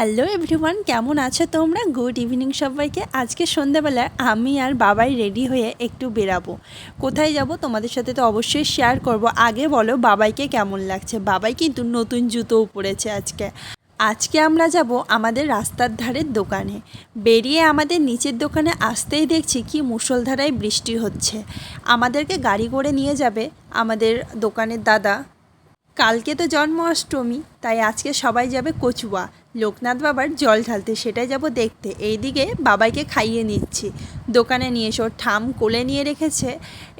Hello everyone কেমন আছো তোমরা? গুড ইভিনিং সবাইকে। আজকে সন্ধ্যাবেলায় আমি আর বাবাই রেডি হয়ে একটু বেরাবো। কোথায় যাব তোমাদের সাথে তো অবশ্যই শেয়ার করব। আগে বলো, বাবাইকে কেমন লাগছে? বাবাই কিন্তু নতুন জুতোও পরেছে আজকে। আজকে আমরা যাব আমাদের রাস্তার ধারের দোকানে। বেরিয়ে আমাদের নিচের দোকানে আসতেই দেখছি কি মুষলধারায় বৃষ্টি হচ্ছে। আমাদেরকে গাড়ি করে নিয়ে যাবে আমাদের দোকানের দাদা। কালকে তো জন্মাষ্টমী, তাই আজকে সবাই যাবে কচুয়া। লোকনাথ বাবার জল ঢালতে, সেটাই যাব দেখতে। এইদিকে বাবাইকে খাইয়ে নিচ্ছি। দোকানে নিয়ে এসে ঠাম কোলে নিয়ে রেখেছে।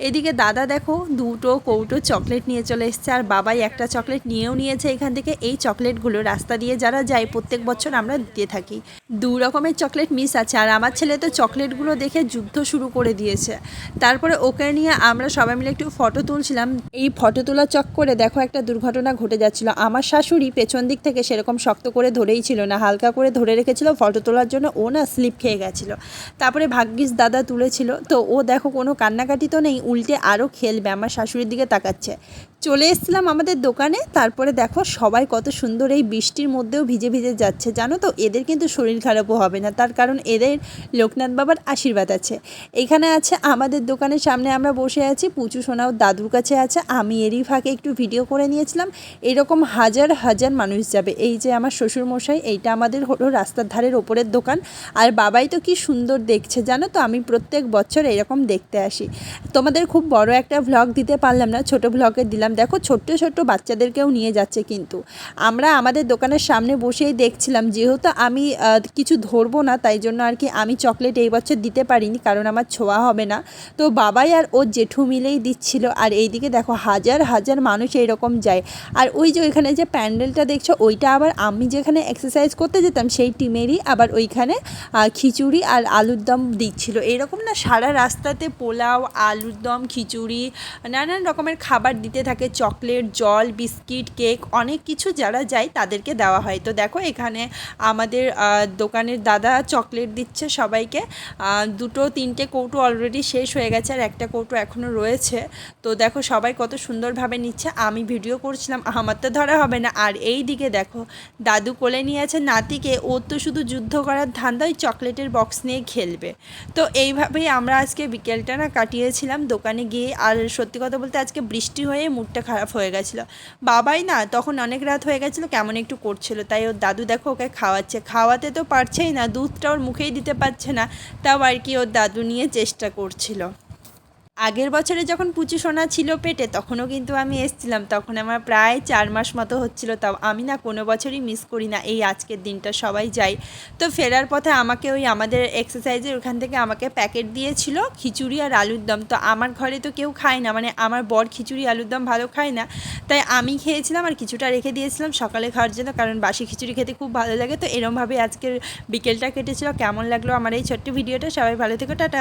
এদিকে দাদা দেখো, দুটো কৌটো চকলেট নিয়ে চলে এসছে, আর বাবাই একটা চকলেট নিয়েও নিয়েছে এখান থেকে। এই চকলেটগুলো রাস্তা দিয়ে যারা যায়, প্রত্যেক বছর আমরা দিতে থাকি। দু রকমের চকলেট মিস আছে, আর আমার ছেলে তো চকলেটগুলো দেখে যুদ্ধ শুরু করে দিয়েছে। তারপরে ওকে নিয়ে আমরা সবাই মিলে একটু ফটো তুলছিলাম। এই ফটো তোলা চক্করে দেখো একটা দুর্ঘটনা ঘটে যাচ্ছিল। আমার শাশুড়ি পেছন দিক থেকে সেরকম শক্ত করে ধরেই ছিল না। হালকা করে ধরে রেখেছিল ফটো তোলার জন্য ও না স্লিপ খেয়ে গেছিল। তারপরে ভাগ্যিস দাদা তুলেছিল। তো ও দেখো কোনো কান্নাকাটি তো নেই, উল্টে আরও খেলবে, আমার শাশুড়ির দিকে তাকাচ্ছে। চলে এসেছিলাম আমাদের দোকানে। তারপরে দেখো সবাই কত সুন্দর এই বৃষ্টির মধ্যেও ভিজে ভিজে যাচ্ছে। জানো তো, এদের কিন্তু শরীর খারাপও হবে না। তার কারণ এদের লোকনাথ বাবার আশীর্বাদ আছে। এখানে আছে আমাদের দোকানের সামনে আমরা বসে আছি। পুচু সোনাও দাদুর কাছে আছে। আমি এরই ফাঁকে একটু ভিডিও করে নিয়েছিলাম। এরকম হাজার হাজার মানুষ যাবে। এই যে আমার শ্বশুর মশাই এইটা আমাদের হলো রাস্তার ধারের ওপরের দোকান। আর বাবাই তো কি সুন্দর দেখছে। জানো তো, আমি প্রত্যেক বছর এরকম দেখতে আসি। তোমাদের খুব বড় একটা ভ্লগ দিতে পারলাম না। ছোট ভ্লগে দিলাম দেখো, ছোট্ট ছোট্ট বাচ্চাদেরকেও নিয়ে যাচ্ছে কিন্তু। আমরা আমাদের দোকানের সামনে বসেই দেখছিলাম, যেহেতু আমি কিছু ধরবো না, তাই জন্য আর কি আমি চকলেট এই বছর দিতে পারিনি, কারণ আমার ছোঁয়া হবে না। তো বাবাই আর ওর জেঠু মিলেই দিচ্ছিল, আর এইদিকে দেখো, হাজার হাজার মানুষ এইরকম যায়। আর ওই যে ওইখানে যে প্যান্ডেলটা দেখছ, ওইটা আবার আমি যেখানে এক্সারসাইজ করতে যেতাম, সেই টিমেরই আবার ওইখানে খিচুড়ি আর আলুর দম দিচ্ছিল। এরকম না, সারা রাস্তাতে পোলাও, আলুর দম, খিচুড়ি, নানান রকমের খাবার দিতে থাকে। চকলেট, জল, বিস্কিট, কেক, অনেক কিছু যারা যায় তাদেরকে দেওয়া হয়। তো দেখো এখানে আমাদের দোকানের দাদা চকলেট দিচ্ছে সবাইকে। দুটো, তিনটে কৌটো অলরেডি শেষ হয়ে গেছে আর একটা কৌটো এখনও রয়েছে। তো দেখো সবাই কত সুন্দরভাবে নিচ্ছে। আমি ভিডিও করছিলাম, আমার তো ধরা হবে না। আর এই দিকে দেখো, দাদু কোলে নিয়ে আছে নাতিকে। ও তো শুধু যুদ্ধ করার ধান্দা ওই চকলেটের বক্স নিয়ে খেলবে। তো এইভাবেই আমরা আজকে বিকেলটা না কাটিয়েছিলাম। দোকানে গিয়ে আর সত্যি কথা বলতে আজকে বৃষ্টি হয়ে মুডটা খারাপ হয়ে গেছিল। বাবাই না তখন অনেক রাত হয়ে গেছিল, কেমন একটু করছিল। তাই ওর দাদু দেখো ওকে খাওয়াচ্ছে। খাওয়াতে তো পারছেই না, দুধটা ওর মুখেই দিতে পারছে না। তাও আর কি ওর দাদু নিয়ে চেষ্টা করছিল। আগের বছরে যখন পুচু সোনা ছিল পেটে, তখনও কিন্তু আমি এসছিলাম। তখন আমার প্রায় চার মাস মতো হচ্ছিল। তাও আমি না কোনো বছরই মিস করি না। এই আজকের দিনটা সবাই যাই তো ফেরার পথে আমাকে ওই আমাদের এক্সারসাইজের ওখান থেকে আমাকে প্যাকেট দিয়েছিল খিচুড়ি আর আলুর দম। তো আমার ঘরে তো কেউ খায় না। মানে আমার বর খিচুড়ি, আলুর দম ভালো খায় না। তাই আমি খেয়েছিলাম আর কিছুটা রেখে দিয়েছিলাম সকালে খাওয়ার জন্য। কারণ বাসি খিচুড়ি খেতে খুব ভালো লাগে। তো এরমভাবে আজকের বিকেলটা কেটেছিল। কেমন লাগল আমার এই ছোট্ট ভিডিওটা? সবাই ভালো থেকো। টাটা।